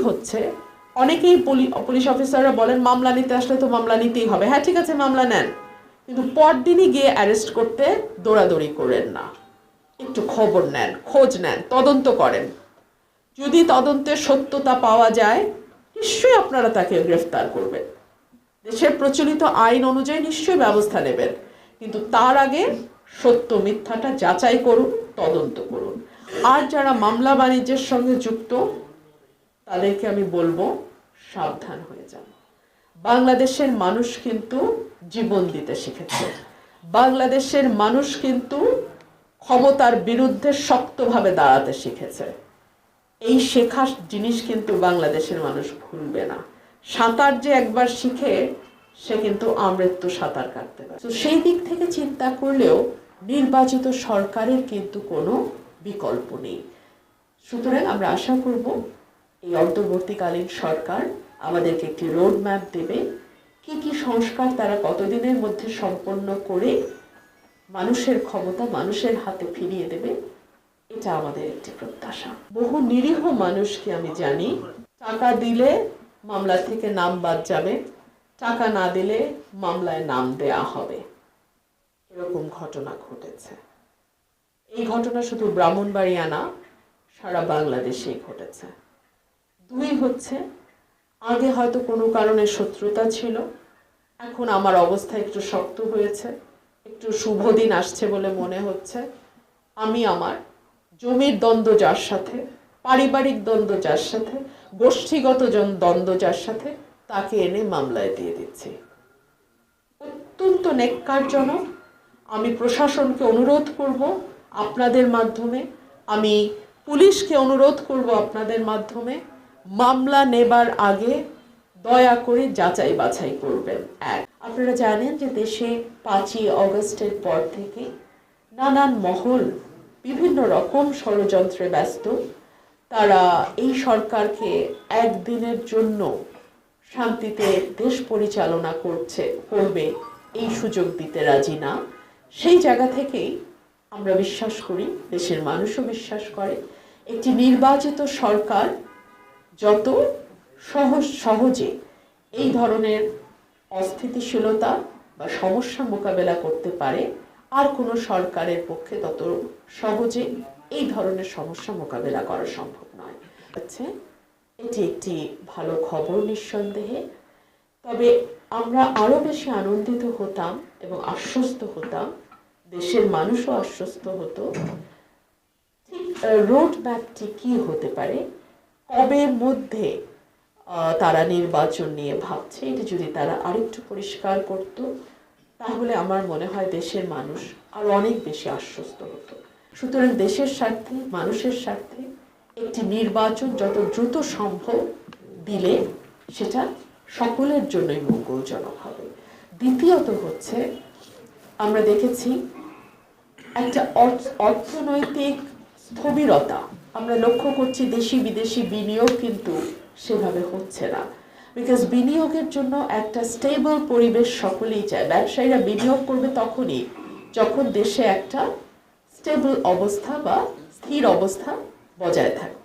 হচ্ছে, অনেকেই পুলিশ অফিসাররা বলেন, মামলা নিতে আসলে তো মামলা নিতেই হবে। হ্যাঁ ঠিক আছে, মামলা নেন। কিন্তু পরদিনই গিয়ে অ্যারেস্ট করতে দৌড়াদৌড়ি করেন না। একটু খবর নেন, খোঁজ নেন, তদন্ত করেন। যদি তদন্তের সত্যতা পাওয়া যায়, নিশ্চয়ই আপনারা তাকে গ্রেফতার করবেন। দেশের প্রচলিত আইন অনুযায়ী নিশ্চয়ই ব্যবস্থা নেবেন। কিন্তু তার আগে সত্য মিথ্যাটা যাচাই করুন, তদন্ত করুন। আর যারা মামলা বাণিজ্যের সঙ্গে যুক্ত তাদেরকে আমি বলব সাবধান হয়ে যান। বাংলাদেশের মানুষ কিন্তু জীবন দিতে শিখেছে। বাংলাদেশের মানুষ কিন্তু ক্ষমতার বিরুদ্ধে শক্তভাবে দাঁড়াতে শিখেছে। এই শেখার জিনিস কিন্তু বাংলাদেশের মানুষ ভুলবে না। সাঁতার যে একবার শিখে, সে কিন্তু আমৃত্যু সাঁতার কাটতে পারে। তো সেই দিক থেকে চিন্তা করলেও নির্বাচিত সরকারের কিন্তু কোনো বিকল্প নেই। সুতরাং আমরা আশা করব এই অন্তর্বর্তীকালীন সরকার আমাদেরকে একটি রোড ম্যাপ দেবে। কি কি সংস্কার তারা কতদিনের মধ্যে সম্পন্ন করে মানুষের ক্ষমতা মানুষের হাতে ফিরিয়ে দেবে, এটা আমাদের একটি প্রত্যাশা। বহু নিরীহ মানুষকে আমি জানি, টাকা দিলে মামলা থেকে নাম বাদ যাবে, টাকা না দিলে মামলায় নাম দেয়া হবে। এরকম ঘটনা ঘটেছে। এই ঘটনা শুধু ব্রাহ্মণবাড়িয়া না, সারা বাংলাদেশেই ঘটেছে। দুই হচ্ছে, আগে হয়তো কোনো কারণে শত্রুতা ছিল, এখন আমার অবস্থা একটু শক্ত হয়েছে, একটু শুভ দিন আসছে বলে মনে হচ্ছে। আমি আমার জমির দ্বন্দ্ব যার সাথে, পারিবারিক দ্বন্দ্ব যার সাথে, গোষ্ঠীগত দ্বন্দ্ব যার সাথে, তাকে এনে মামলায় দিয়ে দিচ্ছি। অত্যন্ত নেককারজনক আমি প্রশাসনকে অনুরোধ করব আপনাদের মাধ্যমে, আমি পুলিশকে অনুরোধ করব আপনাদের মাধ্যমে মামলা নেবার আগে দয়া করে যাচাই বাছাই করবেন। এক, আপনারা জানেন যে দেশে পাঁচই অগস্টের পর থেকে নানান মহল বিভিন্ন রকম ষড়যন্ত্রে ব্যস্ত। তারা এই সরকারকে একদিনের জন্য শান্তিতে দেশ পরিচালনা করছে, করবে এই সুযোগ দিতে রাজি না। সেই জায়গা থেকেই আমরা বিশ্বাস করি, দেশের মানুষও বিশ্বাস করে, একটি নির্বাচিত সরকার যত সহজ, সহজে এই ধরনের অস্থিতিশীলতা বা সমস্যা মোকাবেলা করতে পারে, আর কোনো সরকারের পক্ষে তত সহজে এই ধরনের সমস্যা মোকাবেলা করা সম্ভব নয়। হচ্ছে, এটি একটি ভালো খবর নিঃসন্দেহে। তবে আমরা আরও বেশি আনন্দিত হতাম এবং আশ্বস্ত হতাম, দেশের মানুষও আশ্বস্ত হতো, ঠিক রোড ম্যাপটি কি হতে পারে কবের মধ্যে তারা নির্বাচন নিয়ে ভাবছে? এটা যদি তারা আরেকটু পরিষ্কার করত, তাহলে আমার মনে হয় দেশের মানুষ আরও অনেক বেশি আশ্বস্ত হতো। সুতরাং দেশের স্বার্থে, মানুষের স্বার্থে একটি নির্বাচন যত দ্রুত সম্ভব দিলে সেটা সকলের জন্যই মঙ্গলজনক হবে। দ্বিতীয়ত হচ্ছে, আমরা দেখেছি একটা অর্থনৈতিক স্থবিরতা আমরা লক্ষ্য করছি দেশি বিদেশি বিনিয়োগ কিন্তু সেভাবে হচ্ছে না। বিকজ বিনিয়োগের জন্য একটা স্টেবল পরিবেশ সকলেই চায়। ব্যবসায়ীরা বিনিয়োগ করবে তখনই যখন দেশে একটা স্টেবল অবস্থা বা স্থির অবস্থা বজায় থাকবে।